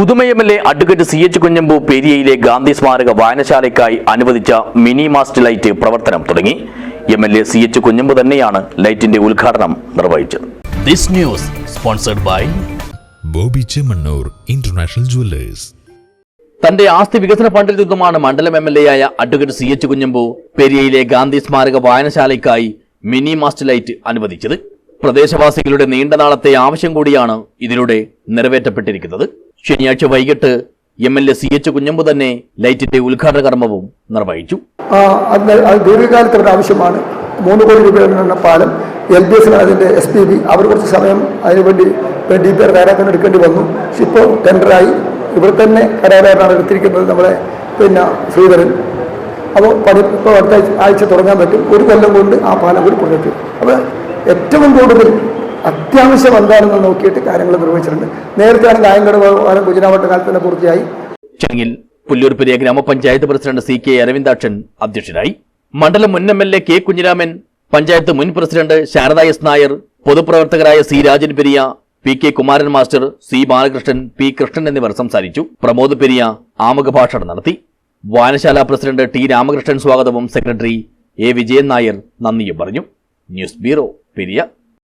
Uduma M L A advocate C H Kunhambu പെരിയയിലെ Gandhi സ്മാരക വായനശാലയ്ക്കായി അനുവദിച്ച മിനി മാസ്റ്റ് ലൈറ്റ് പ്രവർത്തനം തുടങ്ങി. M L A C H Kunhambu തന്നെയാണ് ലൈറ്റിന്റെ ഉദ്ഘാടനം നിർവഹിച്ചത്. This news sponsored by Bobby Chemmanur international jewellers. തന്റെ ആസ്തി വികസന ഫണ്ടിൽ നിന്നുമാണ് മണ്ഡലം എം എൽ എ ആയ അഡ്വക്കേറ്റ് സി എച്ച് കുഞ്ഞമ്പു പെരിയയിലെ ഗാന്ധി സ്മാരക വായനശാലയ്ക്കായി മിനി മാസ്റ്റ് ലൈറ്റ് അനുവദിച്ചത്. പ്രദേശവാസികളുടെ നീണ്ട നാളത്തെ ആവശ്യം കൂടിയാണ് ഇതിലൂടെ നിറവേറ്റപ്പെട്ടിരിക്കുന്നത്. ശനിയാഴ്ച വൈകിട്ട് M L A C H Kunhambu തന്നെ ലൈറ്റിന്റെ ഉദ്ഘാടന കർമ്മവും നിർവഹിച്ചു. ദീർഘകാലത്തെ ആവശ്യമാണ്. മൂന്ന് കോടി രൂപയുടെ പാലം എൽ ബി എസിന് അതിന്റെ എസ് പി ബി അവർ കുറച്ച് സമയം അതിനുവേണ്ടി ഡി പി ആർ തയ്യാറാക്കാൻ എടുക്കേണ്ടി വന്നു. ഇപ്പോൾ ടെൻഡറായി. ഇവിടെ തന്നെ കരാറുകാരനാണ് എടുത്തിരിക്കുന്നത് നമ്മളെ പിന്നെ ശ്രീധരൻ. അപ്പോൾ പണി ഇപ്പോൾ അടുത്ത ആഴ്ച- തുടങ്ങാൻ പറ്റും. ഒരു കൊല്ലം കൊണ്ട് ആ പാലം കൂടി പുറത്തു അപ്പോൾ ഏറ്റവും കൂടുതൽ അത്യാവശ്യം എന്താണെന്ന് നോക്കിയിട്ട് കാര്യങ്ങൾ നിർവഹിച്ചിട്ടുണ്ട്. നേരത്തെയാണ് വ്യവഹാരം കുജിനാവട്ട കാലത്ത് തന്നെ പൂർത്തിയായി. ചടങ്ങിൽ പുല്ലൂർപ്പെരിയ ഗ്രാമപഞ്ചായത്ത് പ്രസിഡന്റ് സി കെ അരവിന്ദാക്ഷൻ അധ്യക്ഷനായി. മണ്ഡലം മുൻ M L A K Kunhiraman panchayat മുൻ president Sharada S Nair പൊതുപ്രവർത്തകരായ C Rajan Periya P K Kumaran master C Balakrishnan P Krishnan എന്നിവർ സംസാരിച്ചു. പ്രമോദ് പെരിയ ആമുഖ ഭാഷണം നടത്തി. വായനശാല പ്രസിഡന്റ് ടി രാമകൃഷ്ണൻ സ്വാഗതവും സെക്രട്ടറി എ വിജയൻ നായർ നന്ദിയും പറഞ്ഞു. News bureau Periya.